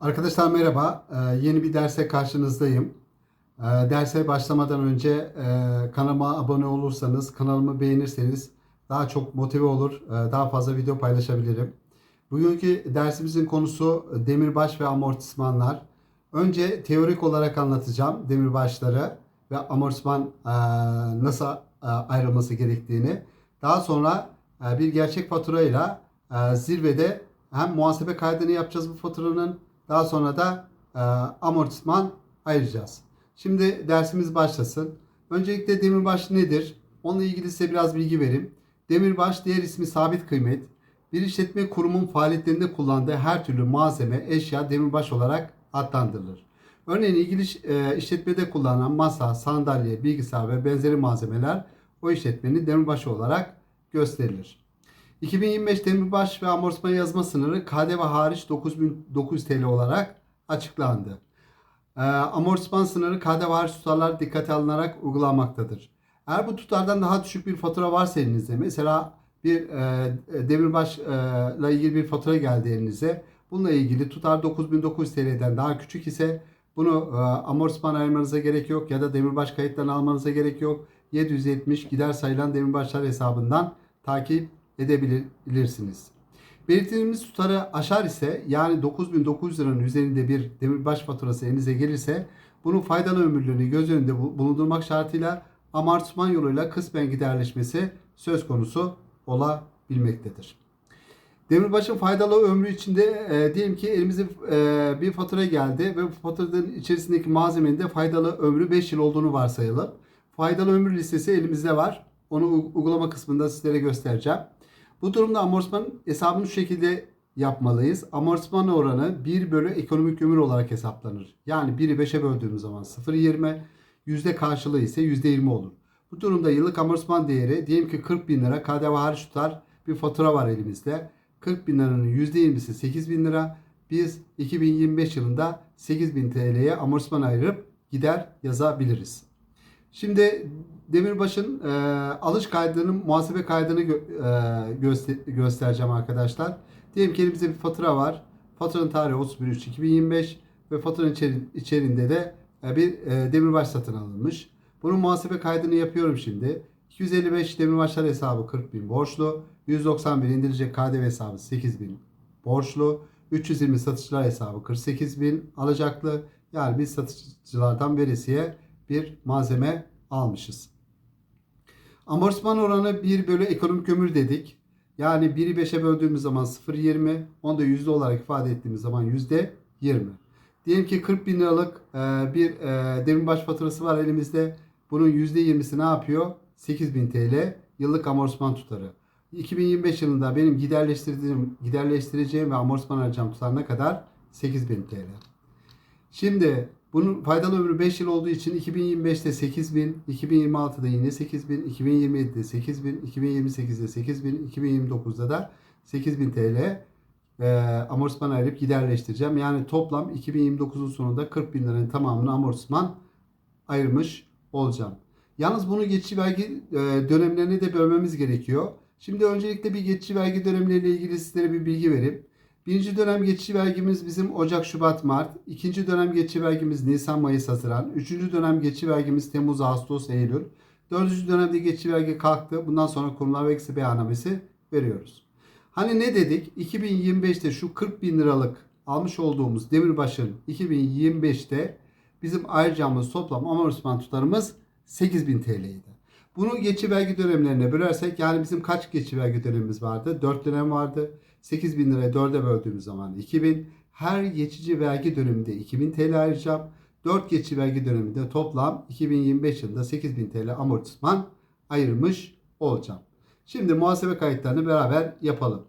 Arkadaşlar merhaba. Ee, yeni bir derse karşınızdayım. Ee, derse başlamadan önce e, kanalıma abone olursanız, kanalımı beğenirseniz daha çok motive olur, e, daha fazla video paylaşabilirim. Bugünkü dersimizin konusu demirbaş ve amortismanlar. Önce teorik olarak anlatacağım demirbaşları ve amortisman e, nasıl e, ayrılması gerektiğini. Daha sonra e, bir gerçek faturayla e, zirvede hem muhasebe kaydını yapacağız bu faturanın daha sonra da e, amortisman ayıracağız. Şimdi dersimiz başlasın. Öncelikle demirbaş nedir? Onunla ilgili size biraz bilgi vereyim. Demirbaş diğer ismi sabit kıymet. Bir işletme kurumun faaliyetlerinde kullandığı her türlü malzeme, eşya demirbaş olarak adlandırılır. Örneğin ilgili e, işletmede kullanılan masa, sandalye, bilgisayar ve benzeri malzemeler o işletmenin demirbaşı olarak gösterilir. 2025 demirbaş ve amortisman yazma sınırı KDV hariç 9900 TL olarak açıklandı. Ee, amortisman sınırı KDV hariç tutarlar dikkate alınarak uygulanmaktadır. Eğer bu tutardan daha düşük bir fatura varsa elinizde mesela bir e, demirbaşla ilgili bir fatura geldi elinize. Bununla ilgili tutar 9900 TL'den daha küçük ise bunu e, amortisman ayırmanıza gerek yok ya da demirbaş kayıtlarını almanıza gerek yok. 770 gider sayılan demirbaşlar hesabından takip edebilirsiniz. Belirttiğimiz tutarı aşar ise yani 9900 liranın üzerinde bir demirbaş faturası elinize gelirse bunun faydalı ömürlüğünü göz önünde bu- bulundurmak şartıyla amortisman yoluyla kısmen giderleşmesi söz konusu olabilmektedir. Demirbaş'ın faydalı ömrü içinde e, diyelim ki elimize e, bir fatura geldi ve bu faturanın içerisindeki malzemenin de faydalı ömrü 5 yıl olduğunu varsayalım. Faydalı ömür listesi elimizde var. Onu uygulama kısmında sizlere göstereceğim. Bu durumda amortisman hesabını şu şekilde yapmalıyız. Amortisman oranı 1 bölü ekonomik ömür olarak hesaplanır. Yani 1'i 5'e böldüğümüz zaman 0.20, yüzde karşılığı ise %20 olur. Bu durumda yıllık amortisman değeri diyelim ki 40 bin lira KDV hariç tutar bir fatura var elimizde. 40 bin liranın %20'si 8 bin lira. Biz 2025 yılında 8 bin TL'ye amortisman ayırıp gider yazabiliriz. Şimdi Demirbaş'ın e, alış kaydının muhasebe kaydını gö- e, göster- göstereceğim arkadaşlar. Diyelim ki elimizde bir fatura var. Faturanın tarihi 31.3.2025 ve faturanın içeri- içerisinde de e, bir e, demirbaş satın alınmış. Bunun muhasebe kaydını yapıyorum şimdi. 255 demirbaşlar hesabı 40.000 borçlu. 191 indirilecek KDV hesabı 8.000 borçlu. 320 satışçılar hesabı 48.000 alacaklı. Yani biz satıcılardan veresiye bir malzeme almışız. Amortisman oranı 1 bölü ekonomik ömür dedik. Yani 1'i 5'e böldüğümüz zaman 0.20, onu da yüzde olarak ifade ettiğimiz zaman yüzde 20. Diyelim ki 40 bin liralık e, bir e, demirbaş faturası var elimizde. Bunun yüzde 20'si ne yapıyor? 8000 TL yıllık amortisman tutarı. 2025 yılında benim giderleştirdiğim, giderleştireceğim ve amortisman harcam tutar ne kadar? 8000 TL. Şimdi bunun faydalı ömrü 5 yıl olduğu için 2025'te 8000, 2026'da yine 8000, 2027'de 8000, 2028'de 8000, 2029'da da 8000 TL e, amortisman ayırıp giderleştireceğim. Yani toplam 2029'un sonunda 40 bin liranın tamamını amortisman ayırmış olacağım. Yalnız bunu geçici vergi e, dönemlerine de bölmemiz gerekiyor. Şimdi öncelikle bir geçici vergi dönemleriyle ilgili sizlere bir bilgi vereyim. Birinci dönem geçici vergimiz bizim Ocak, Şubat, Mart. İkinci dönem geçici vergimiz Nisan, Mayıs, Haziran. Üçüncü dönem geçici vergimiz Temmuz, Ağustos, Eylül. Dördüncü dönemde geçici vergi kalktı. Bundan sonra kurumlar vergisi beyannamesi veriyoruz. Hani ne dedik? 2025'te şu 40 bin liralık almış olduğumuz Demirbaş'ın 2025'te bizim ayıracağımız toplam amortisman tutarımız 8 bin TL'ydi. Bunu geçici vergi dönemlerine bölersek yani bizim kaç geçici vergi dönemimiz vardı? 4 dönem vardı. 8 bin liraya 4'e böldüğümüz zaman 2000. Her geçici vergi döneminde 2000 TL ayıracağım. 4 geçici vergi döneminde toplam 2025 yılında 8000 TL amortisman ayırmış olacağım. Şimdi muhasebe kayıtlarını beraber yapalım.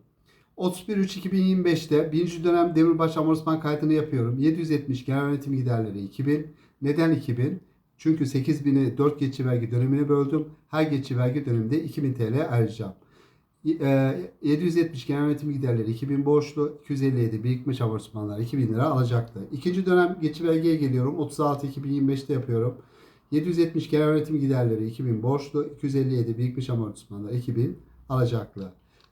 31.3.2025'te birinci dönem demirbaş amortisman kaydını yapıyorum. 770 genel yönetim giderleri 2000. Neden 2000? Çünkü 8000'i 4 geçici vergi dönemine böldüm. Her geçici vergi döneminde 2000 TL ayıracağım. E, 770 genel yönetim giderleri 2000 borçlu, 257 birikmiş amortismanlar 2000 lira alacaktı. İkinci dönem geçici vergiye geliyorum. 36 2025'te yapıyorum. 770 genel yönetim giderleri 2000 borçlu, 257 birikmiş amortismanlar 2000 alacaklı.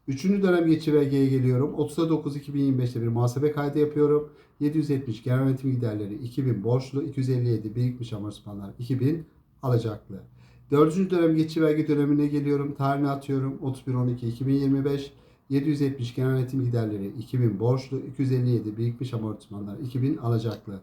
Üçüncü dönem geçici belgeye geliyorum. 30'a 9 2025'te bir muhasebe kaydı yapıyorum. 770 genel yönetim giderleri 2000 borçlu, 257 birikmiş amortismanlar 2000 alacaklı. Dördüncü dönem geçici vergi dönemine geliyorum. Tarihini atıyorum. 31-12-2025. 770 genel yönetim giderleri 2000 borçlu, 257 birikmiş amortismanlar 2000 alacaklı.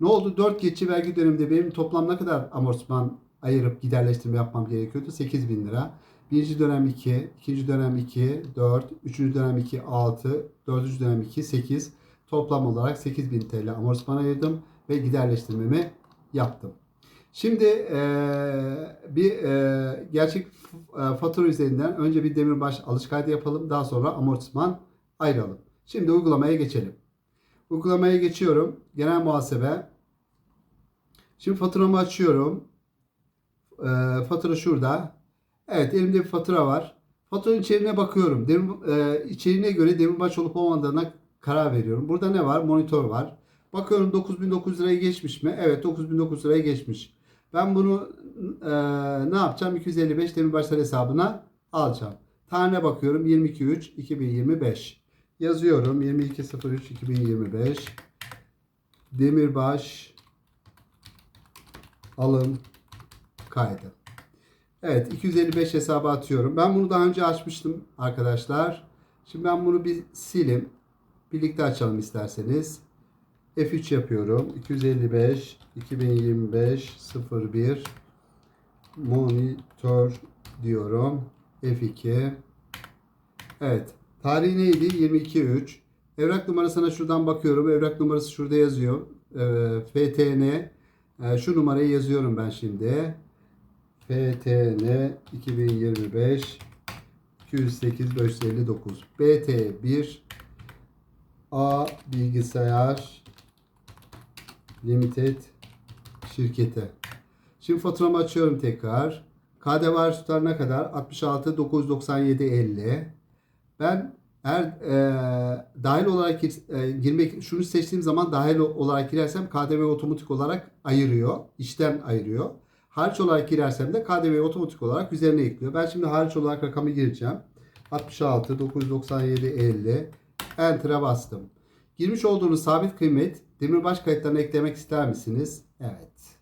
Ne oldu? 4 geçici vergi döneminde benim toplam ne kadar amortisman ayırıp giderleştirme yapmam gerekiyordu? 8000 lira. Birinci dönem 2, ikinci dönem 2, 4, üçüncü dönem 2, 6, dördüncü dönem 2, 8. Toplam olarak 8000 TL amortisman ayırdım ve giderleştirmemi yaptım. Şimdi eee, bir eee, gerçek fatura üzerinden önce bir demirbaş alış kaydı yapalım. Daha sonra amortisman ayıralım. Şimdi uygulamaya geçelim. Uygulamaya geçiyorum. Genel muhasebe. Şimdi faturamı açıyorum. Eee, fatura şurada. Evet elimde bir fatura var. Faturanın içeriğine bakıyorum. Demir, eee, içeriğine göre demirbaş olup olmadığına karar veriyorum. Burada ne var? Monitör var. Bakıyorum 9900 lirayı geçmiş mi? Evet 9900 lirayı geçmiş. Ben bunu eee, ne yapacağım? 255 demirbaşlar hesabına alacağım. Tarihine bakıyorum 22.3 2025. Yazıyorum 22.03 2025. Demirbaş alım kaydı. Evet 255 hesaba atıyorum. Ben bunu daha önce açmıştım arkadaşlar. Şimdi ben bunu bir silim. Birlikte açalım isterseniz. F3 yapıyorum. 255 2025 01 monitör diyorum. F2 Evet. Tarihi neydi? 22.3. Evrak numarasına şuradan bakıyorum. Evrak numarası şurada yazıyor. Ee, FTN. Ee, şu numarayı yazıyorum ben şimdi. FTN 2025 208 559 BT1 A Bilgisayar Limited şirketi. Şimdi faturamı açıyorum tekrar. KDV harç tutarına kadar 66 997 50. Ben eğer e, dahil olarak e, girmek şunu seçtiğim zaman dahil olarak girersem KDV otomatik olarak ayırıyor. işten ayırıyor. Hariç olarak girersem de KDV otomatik olarak üzerine ekliyor. Ben şimdi hariç olarak rakamı gireceğim. 66 997 50 Enter'a bastım. Girmiş olduğunuz sabit kıymet demirbaş kayıtlarına eklemek ister misiniz? Evet.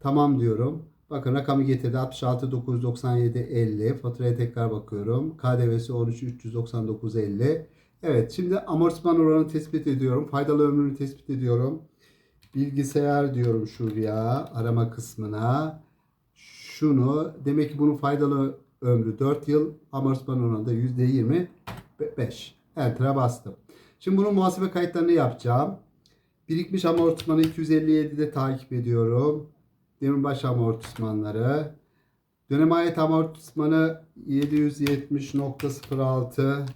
Tamam diyorum. Bakın rakamı getirdi 66 997 50. Faturaya tekrar bakıyorum. KDV'si 13 399 50. Evet şimdi amortisman oranı tespit ediyorum. Faydalı ömrünü tespit ediyorum. Bilgisayar diyorum şuraya arama kısmına. Şunu demek ki bunun faydalı ömrü 4 yıl. Amortisman oranı da %25. Enter'a bastım. Şimdi bunun muhasebe kayıtlarını yapacağım. Birikmiş amortismanı 257'de takip ediyorum. Demirbaş amortismanları. Dönem ait amortismanı 770.06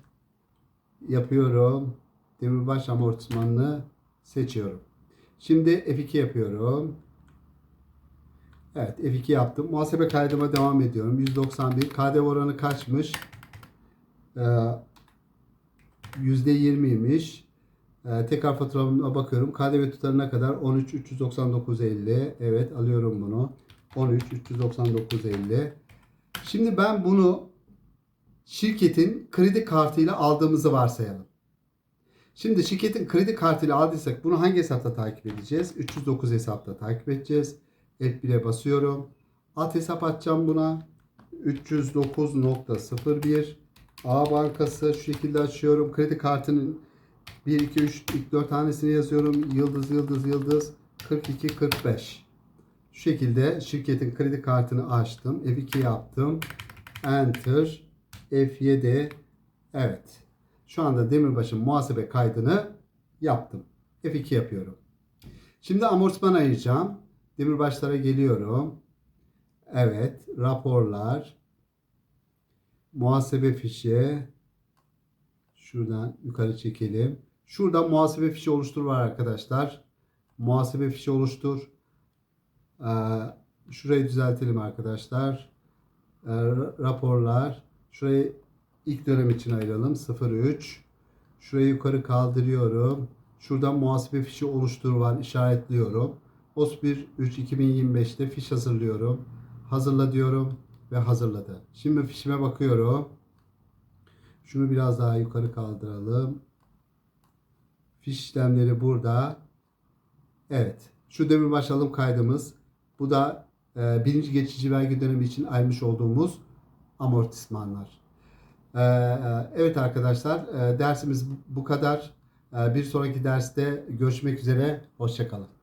yapıyorum. Demirbaş amortismanını seçiyorum. Şimdi F2 yapıyorum. Evet F2 yaptım. Muhasebe kaydıma devam ediyorum. 191. KDV oranı kaçmış? Ee, %20'ymiş. Ee, tekrar faturamına bakıyorum. KDV tutarına kadar 13 399 50. Evet alıyorum bunu. 13 399 50. Şimdi ben bunu şirketin kredi kartıyla aldığımızı varsayalım. Şimdi şirketin kredi kartıyla aldıysak bunu hangi hesapta takip edeceğiz? 309 hesapta takip edeceğiz. F1'e basıyorum. Alt hesap açacağım buna. 309.01 A Bankası şu şekilde açıyorum. Kredi kartının 1, 2, 3, ilk 4 tanesini yazıyorum. Yıldız, yıldız, yıldız. 42, 45. Şu şekilde şirketin kredi kartını açtım. F2 yaptım. Enter. F7. Evet. Şu anda Demirbaş'ın muhasebe kaydını yaptım. F2 yapıyorum. Şimdi amortisman ayıracağım. Demirbaşlara geliyorum. Evet. Raporlar. Muhasebe fişi. Şuradan yukarı çekelim. Şurada muhasebe fişi oluştur var arkadaşlar. Muhasebe fişi oluştur. Ee, şurayı düzeltelim arkadaşlar. Ee, ra- raporlar. Şurayı İlk dönem için ayıralım. 03. Şurayı yukarı kaldırıyorum. Şuradan muhasebe fişi oluştur var işaretliyorum. OS1 3 2025'te fiş hazırlıyorum. Hazırla diyorum ve hazırladı. Şimdi fişime bakıyorum. Şunu biraz daha yukarı kaldıralım. Fiş işlemleri burada. Evet. Şu demirbaş alım kaydımız. Bu da e, birinci geçici vergi dönemi için aymış olduğumuz amortismanlar. Ee, e, evet arkadaşlar e, dersimiz bu kadar. E, bir sonraki derste görüşmek üzere. Hoşçakalın.